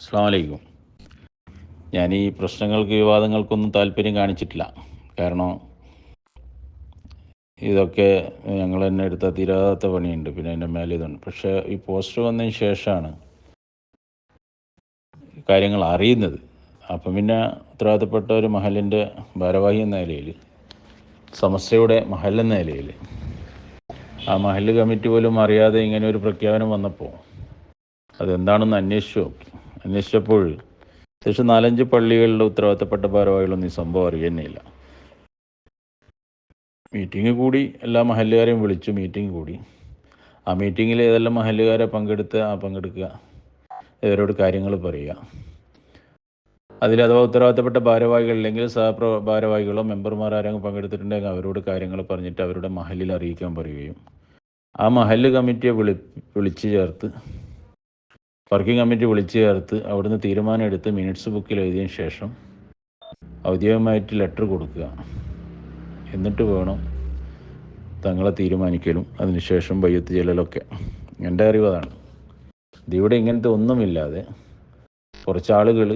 അസ്സാം വലൈക്കും ഞാൻ ഈ പ്രശ്നങ്ങൾക്ക് വിവാദങ്ങൾക്കൊന്നും താല്പര്യം കാണിച്ചിട്ടില്ല. കാരണം ഇതൊക്കെ ഞങ്ങൾ തന്നെ എടുത്ത തീരാത്ത പണിയുണ്ട്. പിന്നെ എന്റെ മേലെ ഇതുണ്ട്. പക്ഷേ ഈ പോസ്റ്റർ വന്നതിന് ശേഷമാണ് കാര്യങ്ങൾ അറിയുന്നത്. അപ്പം പിന്നെ ഉത്തരവാദിത്തപ്പെട്ട ഒരു മഹലിന്റെ ഭാരവാഹി എന്ന നിലയിൽ സമസ്യയുടെ മഹൽ എന്ന നിലയിൽ ആ മഹൽ കമ്മിറ്റി പോലും അറിയാതെ ഇങ്ങനെ ഒരു പ്രഖ്യാപനം വന്നപ്പോൾ അതെന്താണെന്ന് അന്വേഷിച്ചു നോക്കി. അന്വേഷിച്ചപ്പോൾ ഏകദേശം നാലഞ്ച് പള്ളികളിലെ ഉത്തരവാദിത്തപ്പെട്ട ഭാരവാഹികളൊന്നും ഈ സംഭവം അറിയുന്നില്ല. മീറ്റിംഗ് കൂടി എല്ലാ മഹല്ലുകാരെയും വിളിച്ചു മീറ്റിംഗ് കൂടി. ആ മീറ്റിങ്ങിൽ ഏതെല്ലാം മഹല്ലുകാരെ പങ്കെടുത്ത് ആ പങ്കെടുക്കുക ഇവരോട് കാര്യങ്ങൾ പറയുക. അതിൽ അഥവാ ഉത്തരവാദിത്തപ്പെട്ട ഭാരവാഹികൾ അല്ലെങ്കിൽ സഹപ്ര ഭാരവാഹികളോ മെമ്പർമാർ ആരെങ്കിലും പങ്കെടുത്തിട്ടുണ്ടെങ്കിൽ അവരോട് കാര്യങ്ങൾ പറഞ്ഞിട്ട് അവരുടെ മഹലിൽ അറിയിക്കാൻ പറയുകയും ആ മഹൽ കമ്മിറ്റിയെ വിളി വിളിച്ചു ചേർത്ത് വർക്കിംഗ് കമ്മിറ്റി വിളിച്ചു ചേർത്ത് അവിടുന്ന് തീരുമാനം എടുത്ത് മിനിറ്റ്സ് ബുക്കിൽ എഴുതിയ ശേഷം ഔദ്യോഗികമായിട്ട് ലെറ്റർ കൊടുക്കുക. എന്നിട്ട് വേണം തങ്ങളെ തീരുമാനിക്കലും അതിനുശേഷം ബയ്യത്ത് ചെല്ലലൊക്കെ. എന്റെ അറിവ് അതാണ്. ഇതിവിടെ ഇങ്ങനത്തെ ഒന്നുമില്ലാതെ കുറച്ചാളുകൾ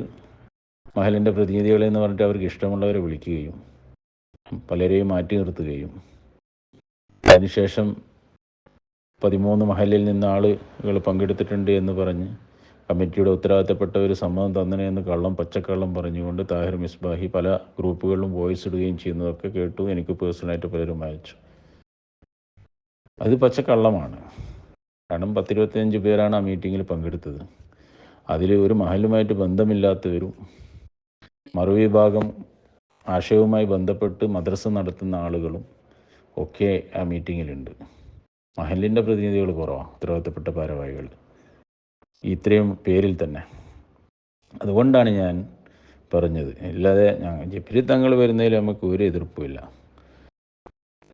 മഹലിന്റെ പ്രതിനിധികളെ എന്ന് പറഞ്ഞിട്ട് അവർക്ക് ഇഷ്ടമുള്ളവരെ വിളിക്കുകയും പലരെയും മാറ്റി നിർത്തുകയും അതിനുശേഷം പതിമൂന്ന് മഹലിൽ നിന്ന് ആളുകൾ പങ്കെടുത്തിട്ടുണ്ട് എന്ന് പറഞ്ഞ് കമ്മിറ്റിയുടെ ഉത്തരവാദിത്തപ്പെട്ട ഒരു സമ്മതം തന്നനെ എന്ന് കള്ളം പച്ചക്കള്ളം പറഞ്ഞുകൊണ്ട് താഹിർ മിസ്ബാഹി പല ഗ്രൂപ്പുകളിലും വോയിസ് ഇടുകയും ചെയ്യുന്നതൊക്കെ കേട്ടു എനിക്ക് പേഴ്സണലായിട്ട് പലരും അയച്ചു. അത് പച്ചക്കള്ളമാണ്. കാരണം പത്തിരുപത്തിയഞ്ച് പേരാണ് ആ മീറ്റിങ്ങിൽ പങ്കെടുത്തത്. അതിൽ ഒരു മഹലുമായിട്ട് ബന്ധമില്ലാത്തവരും മറുവിഭാഗം ആശയവുമായി ബന്ധപ്പെട്ട് മദ്രസ നടത്തുന്ന ആളുകളും ഒക്കെ ആ മീറ്റിങ്ങിലുണ്ട്. മഹലിന്റെ പ്രതിനിധികൾ കുറവാണ് ഉത്തരവാദിത്തപ്പെട്ട ഭാരവാഹികൾ. ഇത്രയും പേരിൽ തന്നെ. അതുകൊണ്ടാണ് ഞാൻ പറഞ്ഞത്. അല്ലാതെ ഞങ്ങൾ തങ്ങൾ വരുന്നതിൽ നമുക്ക് ഒരു എതിർപ്പുമില്ല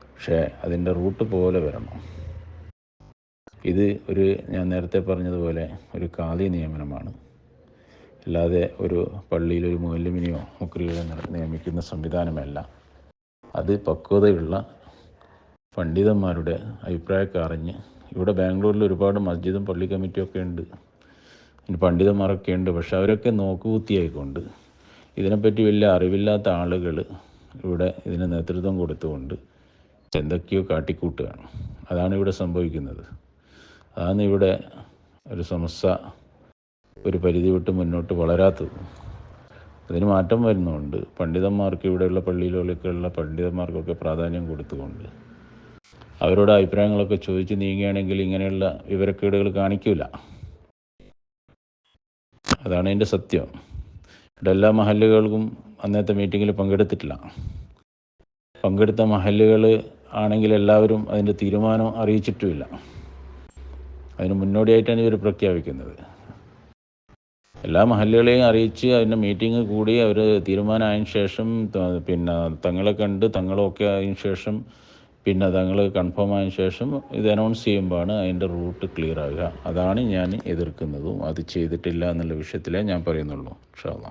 പക്ഷേ അതിന്റെ റൂട്ട് പോലെ വരണം. ഇത് ഒരു ഞാൻ നേരത്തെ പറഞ്ഞതുപോലെ ഒരു കാലി നിയമനമാണ്. അല്ലാതെ ഒരു പള്ളിയിൽ ഒരു മൂല്യമിനിയോ മുക്രികളോ നിയമിക്കുന്ന സംവിധാനമല്ല. അത് പക്വതയുള്ള പണ്ഡിതന്മാരുടെ അഭിപ്രായമൊക്കെ അറിഞ്ഞ് ഇവിടെ ബാംഗ്ലൂരിൽ ഒരുപാട് മസ്ജിദും പള്ളി കമ്മിറ്റിയൊക്കെ ഉണ്ട്. പണ്ഡിതന്മാരൊക്കെ ഉണ്ട്. പക്ഷെ അവരൊക്കെ നോക്കുകുത്തിയായിക്കൊണ്ട് ഇതിനെപ്പറ്റി വലിയ അറിവില്ലാത്ത ആളുകൾ ഇവിടെ ഇതിന് നേതൃത്വം കൊടുത്തുകൊണ്ട് എന്തൊക്കെയോ കാട്ടിക്കൂട്ടുകയാണ്. അതാണ് ഇവിടെ സംഭവിക്കുന്നത്. അതാണ് ഇവിടെ ഒരു സമസ്യ ഒരു പരിധി വിട്ട് മുന്നോട്ട് വളരാത്തത്. അതിന് മാറ്റം വരുന്നുണ്ട് പണ്ഡിതന്മാർക്ക് ഇവിടെയുള്ള പള്ളിയിലൊക്കെയുള്ള പണ്ഡിതന്മാർക്കൊക്കെ പ്രാധാന്യം കൊടുത്തുകൊണ്ട് അവരോട് അഭിപ്രായങ്ങളൊക്കെ ചോദിച്ച് നീങ്ങുകയാണെങ്കിൽ ഇങ്ങനെയുള്ള വിവരക്കേടുകൾ കാണിക്കില്ല അതാണ് എന്റെ സത്യം. ഇവിടെ എല്ലാ മഹല്ലുകൾക്കും അന്നത്തെ മീറ്റിങ്ങിൽ പങ്കെടുത്തിട്ടില്ല. പങ്കെടുത്ത മഹല്ലുകൾ ആണെങ്കിൽ എല്ലാവരും അതിന്റെ തീരുമാനം അറിയിച്ചിട്ടുമില്ല. അതിന് മുന്നോടിയായിട്ടാണ് ഇവർ പ്രഖ്യാപിക്കുന്നത്. എല്ലാ മഹല്ലുകളെയും അറിയിച്ച് അതിന്റെ മീറ്റിംഗ് കൂടി അവർ തീരുമാനമായതിനു ശേഷം പിന്നെ തങ്ങളെ കണ്ട് തങ്ങളൊക്കെ അതിന് ശേഷം പിന്നെ തങ്ങൾ കൺഫേം ആയ ശേഷം ഇത് അനൗൺസ് ചെയ്യുമ്പോഴാണ് അതിന്റെ റൂട്ട് ക്ലിയർ ആകുക അതാണ് ഞാൻ എതിർക്കുന്നതും. അത് ചെയ്തിട്ടില്ല എന്നുള്ള വിഷയത്തിലേ ഞാൻ പറയുന്നുള്ളൂ. അള്ളാ.